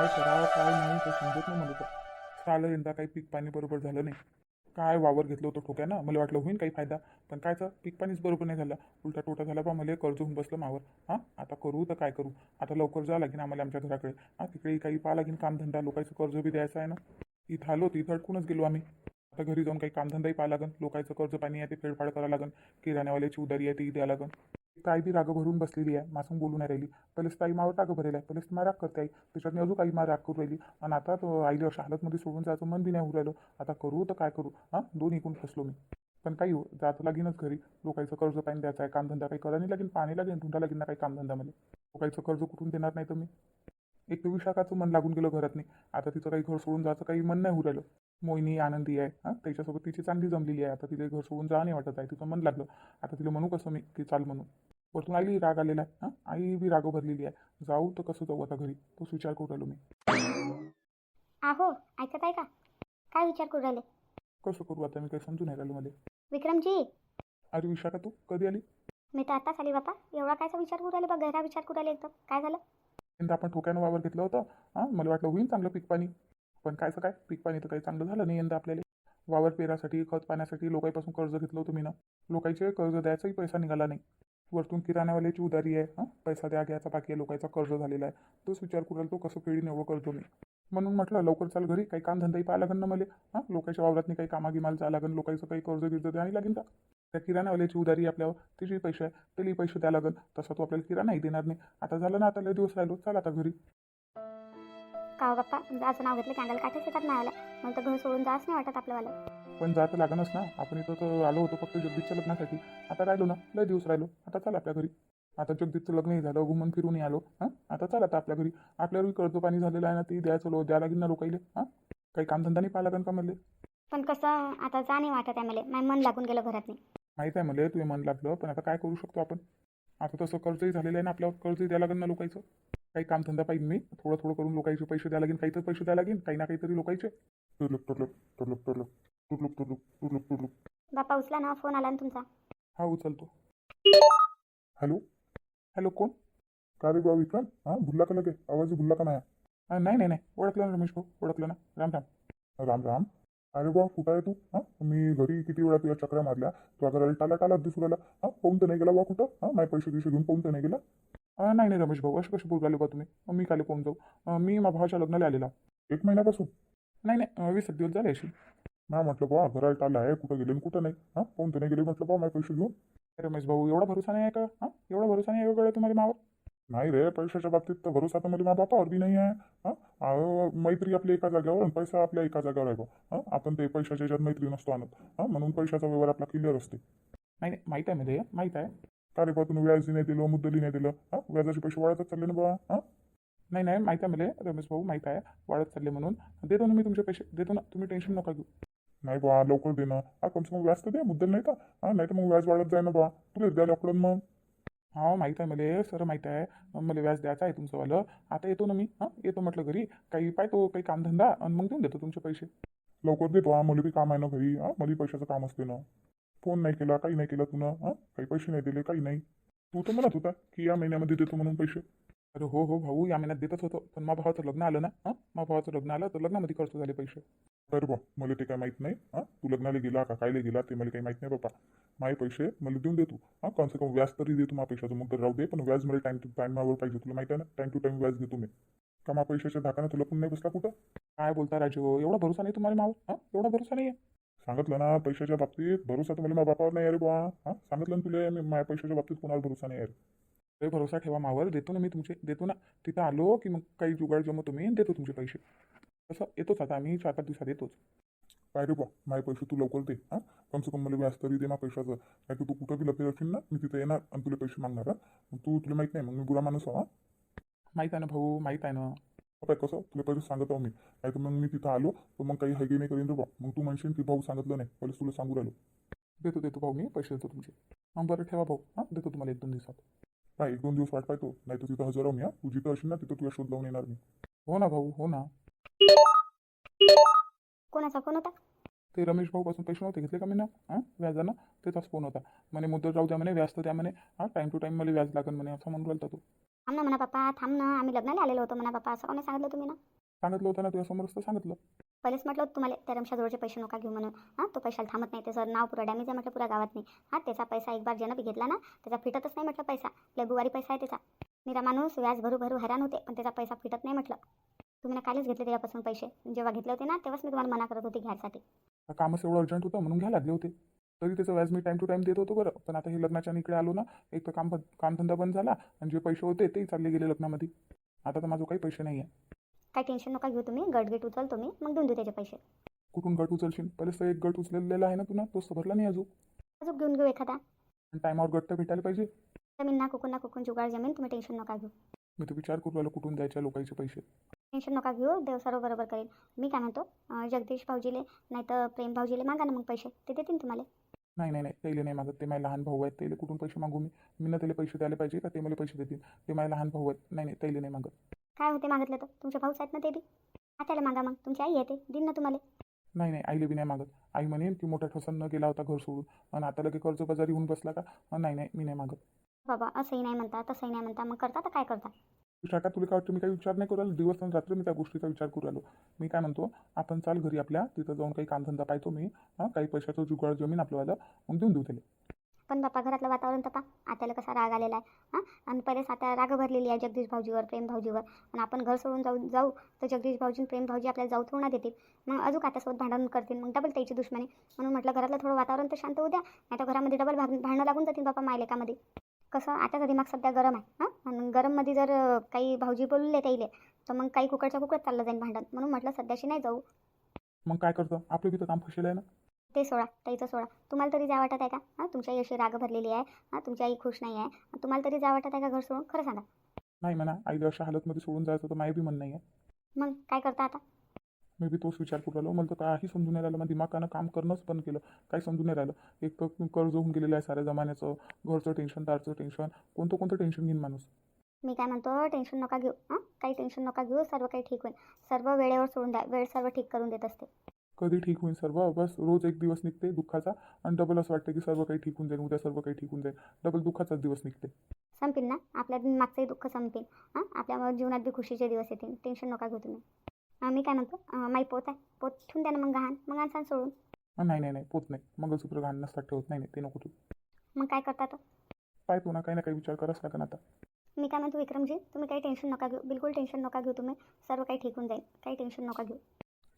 काय करावं काय नाही ते समजत नाही मला तर. चालं यंदा काही पीक पाणी बरोबर झालं नाही. काय वावर घेतलं होतं ठोक्यानं? मला वाटलं होईन काही फायदा पण कायचं पीक पाणीच बरोबर नाही झालं. उलटा टोटा झाला बा मला कर्ज होऊन बसलं मावर. हां? आता करू तर काय करू? आता लवकर जा लागेल आम्हाला आमच्या घराकडे. हां तिकडे काही पाहा लागेल कामधंदा लोकांचं कर्ज बी द्यायचं आहे ना. इथं आलो तिथं इथं अडकूनच गेलो आम्ही. आता घरी जाऊन काही कामधंदाही पाहा लागन. लोकांचं कर्ज पाणी आहे ते फेडफाड करावं लागन. किराण्यावाल्याची उदारी आहे ती द्यावं लागन. ताई बी राग भरून बसलेली आहे मासून बोलू नाही राहिली. पहिलेच ताई मावर राग भरेल आहे पहिलेच मा राग करते आई. त्याच्यातनी अजून काही मा राग करू राहिली. आणि आता आईली आईला अशा हालतमध्ये सोडून जायचं मन बी नाही होऊ राहिलं. आता करू तर काय करू? हां? दोन इकून फसलो मी. पण काही हो जातं लागेनच घरी. लोकांचं कर्ज पाणी द्यायचं आहे कामधंदा काही करा नाही लागेल पाणी लागेल ढुंढा लागेल ना काही कामधंदा मला लोकांचं कर्ज कुठून देणार नाही तर मी एक तर विशाखाचं मन लागून गेलं घरात नाही. आता तिचं काही घर सोडून जायचं काही मन नाही होऊ राहिलं. मोहिनी आनंदी आहे हां? त्याच्यासोबत तिची चांगली जमलेली आहे. आता तिला घर सोडून जा नाही वाटत आहे तिचं मन लागलं. आता तिला म्हणू कसं मी की चाल म्हणून. आईली राग आलेला आहे हां? आई बी राग भरलेली आहे. जाऊ तर कसं जाऊ आता घरी? तोच विचार करू राहिलो मी. आहो ऐकत आहे का? काय विचार करू राहिले? कसं करू आता? मी काही समजून नाही राहिलो मला. विक्रमजी! अरे विशाखा तू? कधी आली? मी तर आत्ताच आली बापा. एवढा कायचा विचार करू राहिले बा? गहरा विचार करू राहिले एकदम. काय झालं? यंदा आपण ठोक्यानं वावर घेतलं होतं. हां मला वाटलं होईल चांगलं पीक पाणी. पण कायचं काय? पीक पाणी तर काही चांगलं झालं नाही यंदा आपल्याला. वावर पेरासाठी खत पाण्यासाठी लोकांपासून कर्ज घेतलं होतं मी ना. लोकांचे कर्ज द्यायचाही पैसा निघाला नाही. वरतून किराण्यावाल्याची उदारी आहे हां? पैसा द्या घ्यायचा बाकी आहे लोकांचा कर्ज झालेला आहे. तोच विचार करू तो कसं फेडीन एवढं कर्ज मी? म्हणून म्हटलं लवकर चाल घरी काही कामधंदाही पाहा लागेल ना मला हां? लोकांच्या वावरातनी काही कामागिमाला जावं लागेल लोकांचं काही कर्ज गिर्ज द्यावी लागेल का? त्या किराणावाल्याची उदारी आपल्यावर तिची पैसे आहे त्यालाही पैसे द्यावं लागेल तसा तो आपल्याला किराणाही देणार नाही. आता झालं ना आता लय दिवस राहिलो चाल आता घरी. का हो बाप्पा जायचं नाव घेतलं कॅन्डल काठच येतात नाही आल्या मला तर घर सोडून जायच नाही वाटत आपल्याला पण जातं लागणच ना. आपण इथं तर आलो होतो फक्त जगदीशच्या लग्नासाठी. आता राहिलो ना. लय दिवस राहिलो. आता चाल आपल्या घरी. आता जगदीशचं लग्नही झालं घुमून फिरूनही आलो. हां? आता चाल आता आपल्या घरी. आपल्यावरही कर्ज पाणी झालेलं आहे ना ते द्यायचं लो द्या लागेल ना लोकाईले हां? काही कामधंदा नाही पाहा लागेल का मला पण कसं आता जा नाही वाटत आहे मला. माझं मन लागून गेलं घरात नाही माहीत आहे मला तुझे मन लागलं. पण आता काय करू शकतो आपण? आता तसं कर्जही झालेलं आहे ना आपल्यावर. कर्जही द्यावं लागेल ना लोकांचं? काही कामधंदा पाहिजे मी थोडं थोडं करून लोकांचे पैसे द्यावं लागेल काही तर पैसे द्यावं लागेल काही ना काहीतरी लोकांचे. बाप्पा उचला ना फोन आला ना तुमचा. हा उचलतो. हॅलो? हॅलो कोण? का रे बा विक्रम हां भुलला का लगे आवाज भुलला का नाही? हा, नाही नाही नाही. ओळखलं ना रमेश भाऊ ओळखलं ना. राम राम. राम राम. अरे बा कुठं आहे तू? हां मी घरी किती वेळा तुझ्या चक्रा मारल्या? तुझ्या घराला टाला टाला दिसू राहिला. हां पाहून तर नाही गेला बा कुठं? हां माझे पैसे गिसे घेऊन पाहून तर नाही गेला? नाही नाही रमेश भाऊ असं कसं बोलू राहिले बा तुम्ही? मी काले पाहून जाऊ. मी माझ्या भावाच्या लग्नाला आलेला. एक महिन्यापासून? नाही नाही वीस दिवस झाले अशी. ना म्हटलं बा घराला आलं आहे कुठं गेले कुठं नाही? हां पाहून तुम्ही नाही गेले? म्हटलं बा माझे पैसे घेऊन. रमेश भाऊ एवढा भरोसा नाही आहे का? हां एवढा भरोसा नाही आहे तुम्हाला मावर? नाही रे पैशाच्या बाबतीत तर भरोसा तर मला माझ्या बापावर बी नाही आहे. हां मैत्री आपल्या एका जागेवर आणि पैसा आपल्या एका जागेवर आहे बा. हां आपण ते पैशाच्या याच्यात मैत्री नसतो आणत. हां म्हणून पैशाचा व्यवहार आपला क्लिअर असते. नाही नाही माहीत आहे म्हणजे माहीत आहे. अरे बा तुम्ही व्याजही नाही दिलं मुद्दली नाही दिलं. हां? व्याजाचे पैसे वाढतच चालले ना बा हां? नाही नाही माहीत आहे मला. रमेश भाऊ माहीत आहे. वाढत चालले म्हणून. देतो ना मी तुमचे पैसे. देतो ना. तुम्ही टेन्शन नका घेऊ. नाही बा लवकर दे ना. हा कमसे कम व्याज तर दे मुद्दल नाही का? हां नाही तर मग व्याज वाढत जाय ना बा. तुला द्या लॉकडाऊन मग. हा माहीत आहे मला. सर माहीत आहे. मला व्याज द्यायचं आहे तुमचंवालं आता येतो ना मी. हां येतो म्हटलं घरी. काही पाहतो काही कामधंदा. आणि मग देऊन देतो तुमचे पैसे. लवकर देतो. हा मला बी काम आहे ना घरी. हां मला पैशाचं काम असते ना. फोन नाही केला काही नाही केला तुला हां? काही पैसे नाही दिले काही नाही. तू तर म्हणत होता की या महिन्यामध्ये देतो म्हणून पैसे. अरे हो हो भाऊ या महिन्यात देतच होतो पण मा भावाचं लग्न आलं ना हां? मा भावाचं लग्न आलं तर लग्नामध्ये खर्च झाले पैसे. बरं बा मला ते काय माहीत नाही हां? तू लग्नाला गेला का कायला गेला ते मला काही माहीत नाही बाबा. माझे पैसे मला देऊन दे तू. हां? कम से कम व्याज तरी दे तू पैशाचं मग तर राहू दे पण व्याज मला टाईम टू टाईमावर पाहिजे तुला माहिती आहे ना? टाईम टू टाईम व्याज देतो मी. का मा पैशाच्या धाकाने तुला पण नाही बसला कुठं? काय बोलता राजू हो, एवढा भरोसा नाही तुम्हाला मावर हां? एवढा भरोसा नाही आहे सांगितलं ना पैशाच्या बाबतीत भरोसा तर मला माझ्या बापावर नाही अरे बा हां? सांगितलं ना तुला मी माझ्या पैशाच्या बाबतीत कोणावर भरोसा नाही आहे ते भरोसा ठेवा मावर देतो ना मी तुमचे देतो ना. तिथं आलो की मग काही जुगाड जमतो तुम्ही देतो तुमचे पैसे. तसं येतोच आता आम्ही चार पाच दिवसात येतोच. काय रे बा माझे पैसे तू लवकर दे हां? कम से कम मला व्याज तरी दे ना पैशाचं. काय की तू कुठं बी लपेल असेल ना मी तिथं येणार आणि तुला पैसे मागणार मग तू तुला माहीत नाही मग मी बुरा माणूस हवा. माहीत आहे ना भाऊ माहीत आहे ना. काय कसं तुला पैसे सांगत आहो मी. नाही तर मग मी तिथं आलो तर मग काही हायगे नाही करीन रे बा मग तू म्हणशील की भाऊ सांगितलं नाही. पहिले तुला सांगू राहिलो. देतो देतो भाऊ मी. पैसे देतो तुमचे. हां बरं ठेवा भाऊ. हां देतो तुम्हाला एक दोन दिवसात. काय एक दोन दिवस वाट पाहतो. नाही तर तिथं हजर राहून या तू जिथं असेल ना तिथं तुला शोध लावून येणार मी. हो ना भाऊ हो ना. कोणाचा फोन होता? ते रमेश भाऊ पासून पैसे नव्हते घेतले का मी ना हां व्याजानं? त्याचाच फोन होता. म्हणे मुद्दल राहू द्या म्हणे व्याज तर द्या म्हणे. हां टाईम टू टाईम मला व्याज लागेल म्हणे असं म्हणून राहिला तो. थांब ना म्हणा पप्पा थांब ना. आम्ही लग्नाला आलेलो होतो म्हणा पप्पा असं कोणी सांगितलं तुम्ही ना? सांगितलं होतं ना तुझ्यासमोरच तर सांगितलं. पहिलेच म्हटलं होतं तुम्हाला त्या रमशाजवळचे पैसे नका घेऊ म्हणून. हां तो पैशाला थांबत नाही त्याचं नाव पुरा डॅमेज आहे म्हटलं पुऱ्या गावात नाही. हां त्याचा पैसा एक बार ज्यानं बी घेतला ना त्याचा फिटतच नाही म्हटलं पैसा. लय बुवारी पैसा आहे त्याचा. मेरा माणूस व्याज भरू भरू हैराण होते पण त्याचा पैसा फिटत नाही म्हटलं. तुम्ही ना कालच घेतले त्याच्यापासून पैसे. जेव्हा घेतले होते ना तेव्हाच मी तुम्हाला मना करत होती घ्यायसाठी. कामच एवढं अर्जंट होतं म्हणून घ्यायला लागले होते. तरी त्याचं व्याज मी टाईम टू टाईम देत होतो बरं. पण आता हे लग्नाच्या इकडे आलो ना एक तर काम कामधंदा बंद झाला आणि जे पैसे होते तेही चालले गेले लग्नामध्ये. आता तर माझं काही पैसे नाही आहे काही टेन्शन नका घेऊ तुम्ही. गटगेट उचलतो मी मग देऊन देऊ त्याचे पैसे. कुठून गट उचलशील? पहिलेच तर एक गट उचललेला आहे ना तुला? तोच तर भरला नाही अजून. अजून घेऊन घेऊ एखादा. आणि टायमावर गट तर भेटायला पाहिजे. जमीन ना कुकून ना कुकून जुगाड जमीन. तुम्ही टेन्शन नका घेऊ. मी तर विचार करू राहिलो कुठून द्यायच्या लोकांचे पैसे. टेन्शन नका घेऊ. देव सर्व बरोबर करेल. मी काय म्हणतो? अं, जगदीश भाऊजीले नाही तर प्रेम भाऊजीले मागा ना मग पैसे. ते देतील तुम्हाला. नाही नाही नाही. त्याला नाही मागत. ते माझे लहान भाऊ आहेत. त्याला कुठून पैसे मागू मी? मी ना त्याला पैसे द्यायला पाहिजे का? ते मला पैसे देतील. ते माझे लहान भाऊ आहेत. नाही नाही. त्याला नाही मागत. काय होते मागितलं तर? तुमचे भाऊच आहेत ना ते बी आत्याला मागा मग. तुमची आई येते दिन ना तुम्हाला. नाही नाही. आईला बी नाही मागत. आई म्हणेन की मोठ्या ठोसन न गेला होता घर सोडून. आणि आता लगे कर्ज बाजारी होऊन बसला का? नाही नाही. मी नाही मागत. बाबा असंही नाही म्हणता तसंही नाही म्हणता. मग करता तर काय करता? विचार का तुला काय तुम्ही काही विचार नाही करू राहिलो? दिवस आणि रात्र मी त्या गोष्टीचा विचार करू राहिलो. मी काय म्हणतो आपण चाल घरी आपल्या तिथं जाऊन काही कामधंदा पाहतो मी हां काही पैशाचं जुगाड जमीन आपल्याला मग देऊन देऊ त्याला. पण बापा घरातलं वातावरण तपा आत्याला कसा राग आलेला आहे हां? आणि पहिलेच आता राग भरलेली आहे जगदीश भाऊजीवर प्रेम भाऊजीवर. आणि आपण घर सोडून जाऊ जाऊ तर जगदीश भाऊजी प्रेम भाऊजी आपल्याला जाऊ थोडं देतील. मग अजून आत्यासोबत भांडण करतील? मग डबल त्याची दुश्मनी. म्हणून म्हटलं घरातलं थोडं वातावरण तर शांत होऊ द्या नाही तर घरामध्ये डबल भांड भांडणं लागून जातील बापा मायलेकामध्ये. कसं? आताचा दिमाग सध्या गरम आहे हां? गरममध्ये जर काही भाऊजी बोलले त्याईले तर मग काही कुकडच्या कुकडत चाललं जाईल भांडण. म्हणून म्हटलं सध्याशी नाही जाऊ. मग काय करतं? आपलं तर काम फसेल आहे ना? ते सोडा ताईचं सोडा. तुम्हाला तरी जा वाटत आहे का? हां? तुमची आई अशी राग भरलेली आहे हां? तुमची आई खुश नाही आहे. तुम्हाला तरी जा वाटत आहे का घर सोडून? खरं सांगा. नाही म्हणा आईला अशा हालतमध्ये सोडून जायचं तर माझं बी म्हणणं नाही आहे मग काय करता आता? मी बी तोच विचार करू राहिलो मला तर काही समजून नाही राहिलं. मग दिमागानं काम करणंच बंद केलं. काही समजून नाही राहिलं. एक तर कर्ज होऊन गेलेलं आहे साऱ्या जमान्याचं. घरचं टेन्शन दारचं टेन्शन कोणतं कोणतं टेन्शन घेईन माणूस? मी काय म्हणतो टेन्शन नका घेऊ. हां? काही टेन्शन नका घेऊ. सर्व काही ठीक होईल. सर्व वेळेवर सोडून द्या. वेळ सर्व ठीक करून देत असते. कधी ठीक होईल सर्व? बस रोज एक दिवस निघते दुःखाचा आणि डबल असं वाटतं की सर्व काही ठीक होऊन जाईल. उद्या सर्व काही ठीक होऊन जाईल. डबल दुःखाचाच दिवस निघते. संपीन ना? आपल्या मागचंही दुःख संपीन. हां? आपल्या जीवनात बी खुशीचे दिवस येतील. टेन्शन नका घेऊ तुम्ही. मी काय म्हणतो माई पोत आहे. पोत ठेवून द्या ना मग गहाण मग आणसान सोडून. नाही नाही नाही पोत नाही. मंगळसूत्र घाण नसतात ठेवत. नाही नाही ते नको तू. मग काय करता तर पाहतो ना काही ना काही विचार करावंच लागेल आता. मी काय म्हणतो विक्रमजी तुम्ही काही टेन्शन नका घेऊ. बिलकुल टेन्शन नका घेऊ तुम्ही. सर्व काही ठीक होऊन जाईल. काही टेन्शन नका घेऊ.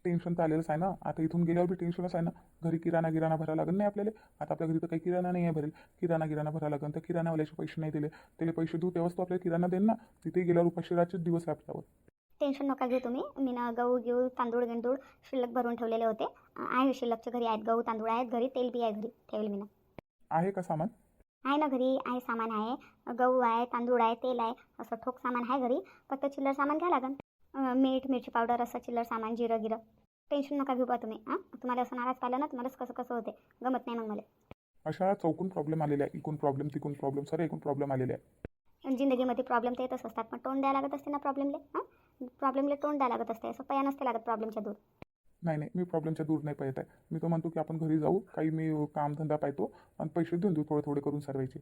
टेन्शन तर आलेलंच आहे ना. आता इथून गेल्यावर बी टेन्शनच आहे ना. घरी किराणा गिराणा भरायला लागेल नाही आपल्याला. आता आपल्या घरी तर काही किराणा नाही आहे भरेल. किराणा गिराणा भरायला लागेल. तर किराणावाल्याचे पैसे नाही दिले. त्याला पैसे देऊ तेव्हाच तो आपल्याला किराणा देईल ना. तिथे गेल्यावर उपाशीराचेच दिवस आहे आपल्यावर. टेन्शन नका घेऊ तुम्ही. मी ना गहू घेऊ तांदूळ गेंदूळ शिल्लक भरून ठेवलेले होते. आहे शिल्लकच्या घरी आहेत. गहू तांदूळ आहेत घरी. तेल बी आहे घरी. ठेवले मी ना. आहे का सामान? आहे ना घरी. आहे सामान आहे. गहू आहे तांदूळ आहे तेल आहे. असं ठोक सामान आहे घरी. फक्त चिल्लर सामान घ्या लागन. अं, मीठ मिरची पावडर असं चिल्लर सामान जिरं गिरं. टेन्शन नका घेऊ बा तुम्ही. हां तुम्हाला असं नाराज पाहिलं ना तुम्हालाच कसं कसं होते? गमत नाही मग मला. अशा चौकून प्रॉब्लेम आलेले आहे इकून प्रॉब्लेम तिकून प्रॉब्लेम सर एकूण प्रॉब्लेम आलेले आहे जिंदगीमध्ये प्रॉब्लेम तर येतच असतात. पण तोंड द्यायला लागत असते ना प्रॉब्लेमले हां प्रॉब्लेमले तोंड द्यायला लागत असते असं पया नसते लागत प्रॉब्लेमच्या दूर. नाही नाही मी प्रॉब्लेमच्या दूर नाही पाहत आहे. मी तर म्हणतो की आपण घरी जाऊ काही मी कामधंदा पाहतो आणि पैसे देऊन देऊ थोडे थोडे करून सर्वायचे.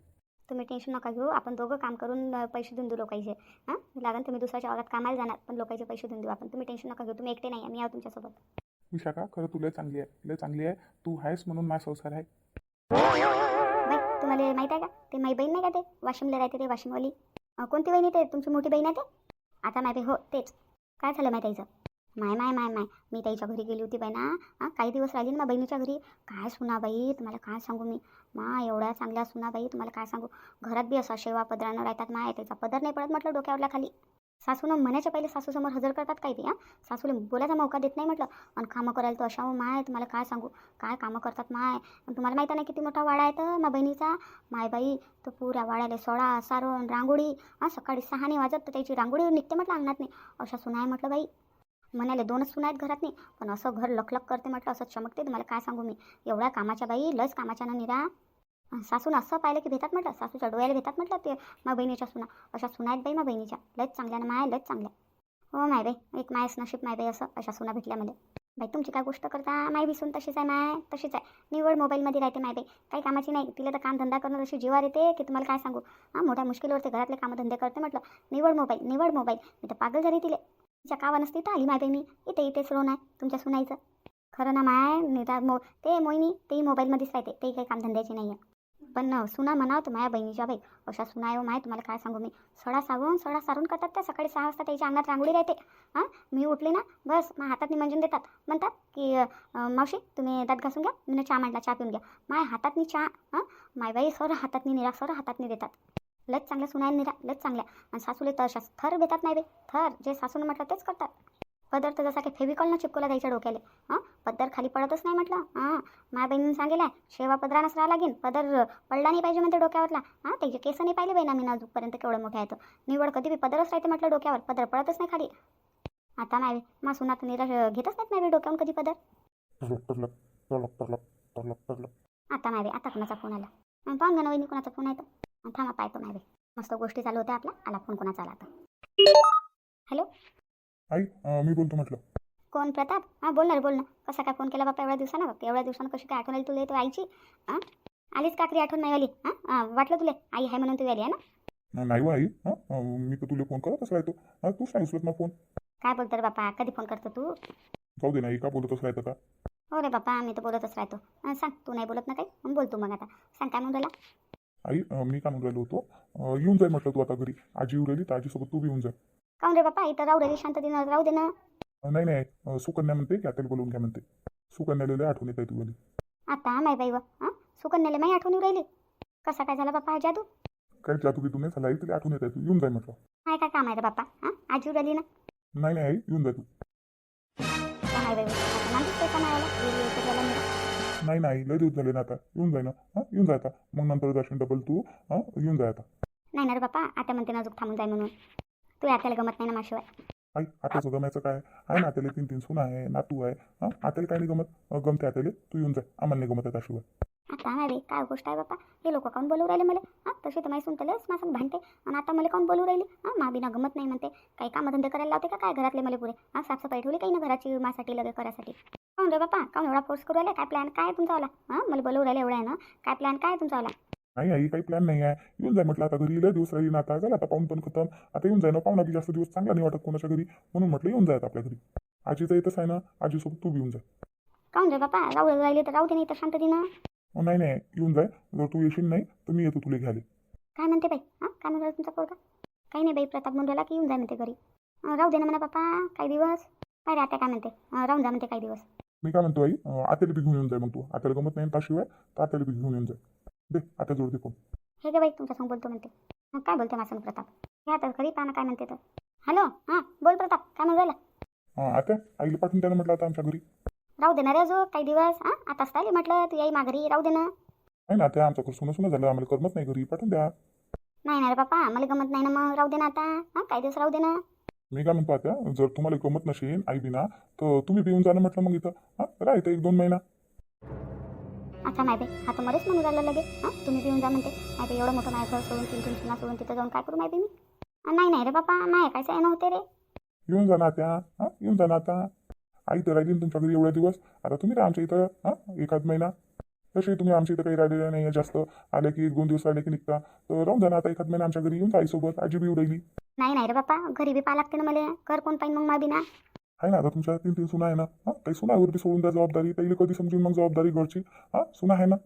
तुम्ही टेन्शन नका घेऊ आपण दोघं काम करून पैसे देऊन देऊ लोकांचे. हां? लागन तुम्ही दुसऱ्याच्या वागात कामाला जाणार पण लोकांचे पैसे देऊन देऊ आपण. तुम्ही टेन्शन नका घेऊ तुम्ही एकटे नाही आहे मी आहो तुमच्यासोबत. विशाखा खरं तुला चांगली आहे लय चांगली आहे. तू आहेस म्हणून माझा संसार आहे. बाई तुम्हाला माहीत आहे का? ते माई बहीण नाही का ते? वाशिमला राहते ते वाशिमवाली. अं, कोणती बहीण आहे ते? तुमची मोठी बहीण आहे ते? आता माय बाई हो तेच. काय झालं माय ताईचं? माय माय माय माय. मी ताईच्या घरी गेली होती बाई ना. हां काही दिवस राहिली ना बहिणीच्या घरी. काय सुना बाई तुम्हाला काय सांगू मी? मा एवढ्या चांगल्या सुना बाई तुम्हाला काय सांगू? घरात बी असा शेवा पदरानं राहतात माय. त्याचा पदर नाही पडत म्हटलं डोक्यावरला खाली. सासूनं म्हणायच्या पहिले सासूसमोर हजर करतात काय ते हां? सासूला बोलायचा मौका देत नाही म्हटलं. आणि कामं करायला तो अशा हो माय तुम्हाला काय सांगू? काय कामं करतात माय? आणि तुम्हाला माहिती नाही किती मोठा वाडा आहे तर मा बहिणीचा? मायबाई तर तो पुऱ्या वाड्याला सोळा सारण रांगोळी. हां सकाळी सहाने वाजत तर त्याची रांगोळी निघते म्हटलं अंगणात नाही अशा सुना आहे म्हटलं बाई. म्हणाले दोनच सुना आहेत घरात नाही पण असं घर लखलख करते म्हटलं असं चमकते तुम्हाला काय सांगू मी? एवढ्या कामाच्या बाई लस कामाच्या ना निरा. सासून असं पाहिलं की भेतात म्हटलं सासूच्या डोळ्याला भेतात म्हटलं ते मा बहिणीच्या सुना. अशा सुना आहेत बाई मा बहिणीच्या. लयच चांगल्या ना माय लयच चांगल्या. हो माय बाई एक मायस नशीब माय बाई असं अशा सुना भेटल्या मला. बाई तुमची काय गोष्ट करता? माय विसून तशीच आहे माय तशीच आहे. निवड मोबाईलमध्ये राहते माय बाई. काही कामाची नाही. तिला तर कामधंदा करणं तशी जीवार येते की तुम्हाला काय सांगू? हां मोठ्या मुश्किलवरती घरातले कामधंदे करते म्हटलं. निवड मोबाईल निवड मोबाईल. मी तर पागल झाली तिले. तिच्या कावा नसती तर आली माय बाई मी. इथे इथेच रोन आहे तुमच्या सुनाईचं. खरं ना माय निदा मो ते मोहिनी तेही मोबाईलमध्येच राहते. तेही काही कामधंद्याची नाही आहे पण सुना म्हणावं तर माझ्या बहिणीच्या बाई अशा सुना येऊ हो माय तुम्हाला काय सांगू मी? सडा सारून सडा सारून करतात त्या सकाळी सहा वाजता त्याच्या अंगात रांगोळी राहते. हां मी उठली ना बस मग हातात मंजून देतात. म्हणतात की मावशी तुम्ही दात घासून घ्या मी चहा मांडला चहा पिऊन घ्या. माय हातातनी चहा हां माय बाई सर हातातनी निरा सर हातातनी देतात. लच चांगल्या सुनाय निरा लच चांगल्या. आणि सासूले तर अशा थर देतात नाही बे थर जे सासून म्हटलं तेच करतात. पदर तर जसा की फेविकॉलनं चिपकवला द्यायच्या डोक्याला. हां? पदर खाली पडतच नाही म्हटलं. हां? माझ्या बहिणीने सांगेल आहे शेवा पदरानच राहा लागेल पदर पडला नाही पाहिजे म्हणते डोक्यावरला. हां? त्याचे केस नाही पाहिले बाई मी अजूनपर्यंत केवढं मोठ्या येतं निवड कधी बी पदरच राहते म्हटलं डोक्यावर. पदर पडतच नाही खाली. आता नाही मा सुनात निराश घेतच नाहीत नाही डोक्यावर कधी पदर. आता नाही आता कुणाचा फोन आला? पाहून घ्या वहिनी कुणाचा फोन येतो थांबा पाहतो नाही मस्त गोष्टी चालू होत्या आपल्या. आला फोन कोणाचा आला आता? हॅलो? आई अं, मी बोलतो म्हटलं. कोण प्रताप? हां बोल ना रे बोल ना. कसा काय फोन केला बापा एवढ्या दिवसानं? बापा एवढ्या दिवसानं कशी काय आठवण आली तुला? येतो आईची? हां? आलीच काकरी आठवण नाही आली. हां? वाटलं तुला? आई आहे म्हणून तू आली आहे ना? नाही हो आई. हां अं, मी तर तुला फोन करतच राहतो. हां तूच नाही उचलत ना फोन? काय बोलतो रे बापा कधी फोन करतो तू? जाऊ दे नाही का बोलतच राहतं का? हो रे बापा मी तर बोलतच राहतो. अं, सांग तू नाही बोलत ना काही? मग बोल तू मग आता. सांग काय म्हणून राहिला? आई अं, मी काय म्हणून राहिलो होतो? अं, येऊन जाय म्हटलं तू आता घरी. आजी येऊ राहिली तर आजीसोबत तू बी येऊन जाय काऊन रे बापा? इथं राहू रे शांततेनं राहू दे ना. नाही नाही सुकन्या म्हणते की आता बोलवून घ्या म्हणते. सुकन्याला आठवण येत आहे तुला आता माय बाई हां सुकन्याला माही आठवण येऊ राहिली? कसा काय झाला बापा हा जादू? काय जादू की तुम्ही चला तिला आठवण येत आहे तू येऊन जाय म्हटलं. काय काय काम आहे रे बापा? हां आजी येऊ राहिली ना? नाही नाही येऊन जाय तू. काय बाई नाही नाही नाही लय दिवस झाले ना आता. येऊन जाय ना. हां येऊन जाय आता. मग नंतर जाशील डबल तू. हां येऊन जाय आता. नाही ना रे बापा आता म्हणते ना अजून थांबून जाय म्हणून. तू आत्याला गमत नाही ना माझ्याशिवाय आई आताचं गमायचं काय? आहे ना आत्याला तीन तीन सुना आहे नातू आहे. हां? आत्याला काय नाही गमत? गमते आत्याला. तू येऊन जाय आम्हाला नाही गमत आहे त्याशिवाय. आता नाही रे. काय गोष्ट आहे बापा? हे लोक काऊन बोलू राहिले मला? हां? तशी तर माही सुनतलेच माझं भांडते. आणि आता मला कोण बोलू राहिली? हां? मा बिना गमत नाही म्हणते. काही कामधंदे करायला लावते का? काय घरातले मला पुरे? हां? साफसफाई ठेवली काही ना घराची माझ्यासाठी लगे करायसाठी काऊन रे बापा? काऊन एवढा फोर्स करू राहिले? काय प्लॅन काय तुमचा वाला? हां? मला बोलू राहिले एवढा आहे ना? काय प्लॅन काय तुमचा वाला? नाही आई काही प्लॅन नाही आहे. येऊन जाय म्हटलं आता घरी लय दिवस राहिली ना आता झालं आता पाहून पण खतम. आता येऊन जाय ना पाहुणा बी जास्त दिवस चांगला नाही वाटत कोणाच्या घरी. म्हणून म्हटलं येऊन जाय आता आपल्या घरी. आजीचं येतच आहे ना आजीसोबत तू बी येऊन जाय. काऊन रे बापा? राहू राहिले तर राहू दे नाही तर शांततेनं. नाही नाही येऊन जाय. जर तू येशील नाही तर मी येतो तुला घ्यायला. काय म्हणते बाई? हां? काय म्हणतो तुमचा पोरगा? काही नाही बाई प्रताप म्हणून राहिला की येऊन जाय म्हणते घरी. अं, राहू दे ना म्हणा बापा काही दिवस. काय रे आता काय म्हणते? अं, राहून जा म्हणते काही दिवस. मी काय म्हणतो आई? अं, आत्याला बी घेऊन येऊन जाय मग तू. आत्याला गमत नाही ना त्याशिवाय तर आत्याला बी घेऊन येऊन जाय. दे आता जोड दे फोन. हे गे बाई तुमच्यासमोर बोलतो म्हणते. मग काय बोलते माझं प्रताप? घ्या तर घरी पाहा काय म्हणते तर हॅलो हां बोल प्रताप काय म्हणून राहिला हां आता? आईला पाठवून त्यानं म्हटलं आता आमच्या घरी. राहू दे ना रे अजून काही दिवस हां? आताच आली म्हटलं तू याई माघारी राहू दे ना. नाही ना त्या आमचं सुनं सुनं झालं आम्हाला करमत नाही घरी पाठवून द्या. नाही ना रे बापा मला गमत नाही ना मग राहू दे ना आता हां? काही दिवस राहू दे ना. मी काय म्हणतो आता जर तुम्हाला गमत नसेल आई बिना तर तुम्ही बी येऊन जाणं म्हटलं मग इथं. हां राहतं एक दोन महिना. अच्छा माय बाई हा तर मध्येच म्हणून राहिलं लगे. हां तुम्ही पिऊन जा म्हणते. माय बाई एवढं मोठं माझं घर सोडून तीन तीन सुना सोडून तिथं जाऊन काय करू माय बाई मी? नाही नाही रे बापा नाही काय येणं होते रे. येऊन जा ना त्या हां येऊन जा ना आता. आई तर राहिली तुमच्या घरी एवढ्या दिवस. आता तुम्ही राहा आमच्या इथं हां एखाद महिना. तसे तुम्ही आमच्या इथं काही राहिलेलं नाही आहे जास्त. आले की एक दोन दिवस राहिले की निघता. तर राहून जा ना आता एखाद महिना आमच्या घरी येऊन जा आईसोबत. आजी बी राहिली. नाही नाही रे बापा घरी बी पाहा लागते ना मला. घर कोण पाहिजे मग मा बिना आहे ना? आता तुमच्या तीन तीन सुना आहे ना? हां? काही सुनावर बी सोडून द्या जबाबदारी. पहिले कधी समजून मग जबाबदारी घरची. हां? सुना आहे ना?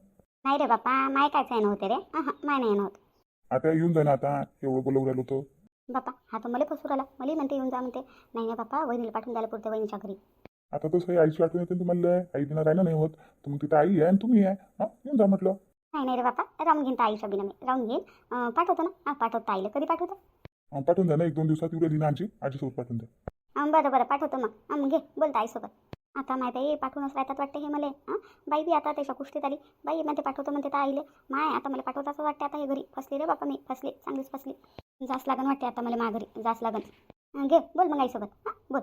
नाही रे बापा माय कायच येणं होते रे. माय नाही येणं होत आता येऊन जा ना आता. एवढं बोलवून राहिलो होतं बापा हा तर मला फसू राहिला. मला म्हणते येऊन जा म्हणते. नाही ना बापा वहिनीला पाठवून द्यायला पुरते वहिनीच्या घरी. आता तसं आहे, आईची आठवण येते ना तुम्हाला. आई बिना राहिलं नाही होत. तर मग तिथं आई आहे आणि तुम्ही आहे. हां? येऊन जा म्हटलं. नाही नाही रे बापा राहून घेईन तर आईच्या बिना मी. राहून घेईन. अं, पाठवतो ना. हां पाठवतो. आईला कधी पाठवतो? अं, पाठवून द्या ना. एक दोन दिवसात येऊ राहिली ना आजी. आजीसोबत पाठवून द्या. बरं बरं पाठवतो मग. अं, घे बोलता आईसोबत आता माय बाई पाठवूनच राहतात वाटते हे मला हां बाई बी आता त्याच्या कुष्टीत आली. बाई म्हणते पाठवतो म्हणते तर आईले माय आता मला पाठवता असं वाटते आता हे घरी. फसली रे बापा मी फसली चांगलीच फसली. जास लागन वाटते आता मला माघरी जास लागन. घे बोल मग आईसोबत. हां बोल.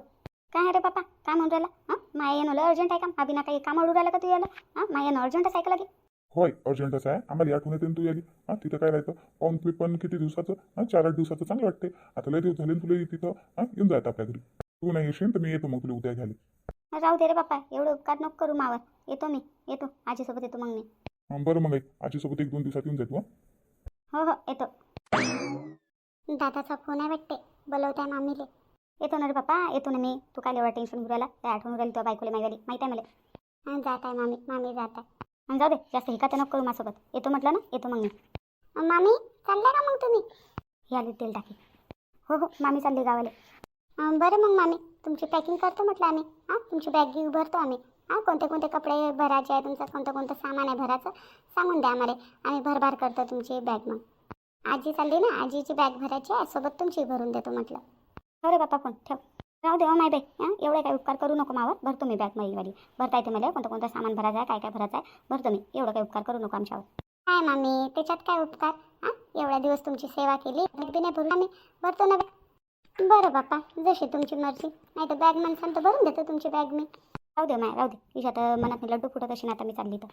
काय आहे रे बापा काय म्हणून राहिला? हां माय येणं अर्जंट आहे का? हा काही काम अडू राहिलं का तू याला हां माय येणं अर्जंटच आहे का लगे? होय अर्जंटच आहे. आम्हाला आठवण येते तू आली हां तिथं काय राहतं? पाऊन पण किती दिवसाचं हां चार आठ दिवसाचं चांगलं वाटते आता लय दिवस झाले तुला तिथं हां येऊन जायचं आपल्या घरी. तू नाही येशील तर मी येतो मग तुला उद्या घ्यायला राहू दे रे बाप्पा एवढं उपकार नको करू मावर. येतो मी येतो. आजीसोबत येतो मग मी. अं, बरं मग आई आजीसोबत एक दोन दिवसात येऊन जातो हं? हो हो येतो. दादाचा फोन आहे वाटते बोलवताय मामीले. येतो ना रे पप्पा येतो ना मी. तू काय एवढा टेन्शन घेऊन काय आठवण राहिली तुझ्या बायकोला माहिती माहिती आहे मला. जात आहे मामी मामी जात आहे आणि जाऊ दे जास्त हिकात नको करू माझ्यासोबत. येतो म्हटलं ना येतो मग मी. मामी चालल्या का मग तुम्ही? हे आली तेल टाकी हो हो मामी चालली गावाला. बरं मग मामी तुमची पॅकिंग करतो म्हटलं आम्ही. हां तुमची बॅग गी भरतो आम्ही. हां कोणते कोणते कपडे भरायचे आहे तुमचं कोणतं कोणतं सामान आहे भरायचं सांगून द्या आम्हाला. आम्ही भरभार करतो तुमची बॅग मग. आजी चालली ना आजीची बॅग भरायची आहे सोबत तुमची भरून देतो म्हटलं. बरं बापा बाप्पा ठेव. राहू दे माय बाई. हां एवढे काय उपकार करू नको मावर. भरतो मी बॅग वाली भरता येते मला कोणतं कोणतं सामान भरायचं आहे काय काय भरायचं आहे. भरतो मी. एवढं काय उपकार करू नको आमच्यावर. काय मामी त्याच्यात काय उपकार? हां एवढ्या दिवस तुमची सेवा केली बॅग बी नाही भरून आम्ही. भरतो ना बॅग बरं बाप्पा जशी तुमची मर्जी. नाही तर बॅग म्हणसान तर भरून देतो तुमची बॅग मी. राहू दे माय राहू दे. तिच्यात मनात लड्डू फुटत अशी ना आता मी चालली तर.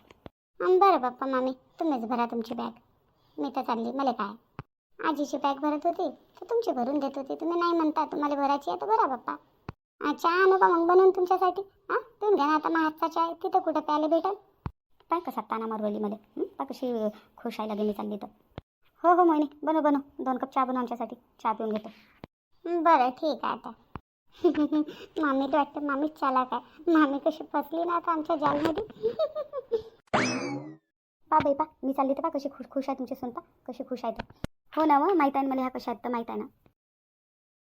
बरं बाप्पा मामी तुम्हीच भरा तुमची बॅग मी तर चालली मला काय? आजीची बॅग भरत होती तर तुमची भरून देत होती. तुम्ही नाही म्हणता तुम्हाला भरायची आहे तर भरा बाप्पा. चहा आणू का मग बनवून तुमच्यासाठी? हां? तुम्ही घ्या ना आता महागचा चहा आहे तिथं कुठं प्यायला भेटेल? पाय कसा ताना मरवलीमध्ये मध्ये कशी खुश आहे लागेल मी चालली तर. हो हो मोहिनी बनव बनव. दोन कप चहा बनव आमच्यासाठी. चहा पिऊन घेतो. बरं ठीक आहे आता. मामीला वाटतं मामीच चला काय मामी कशी फसली ना आता आमच्या जालमध्ये. पा बाई पा. मी चालली तर पा कशी खुश खुश आहे तुमची सुनता कशी खुश आहे हो ना मग माहीत आहे ना मला ह्या कशा आहेत तर माहीत आहे ना.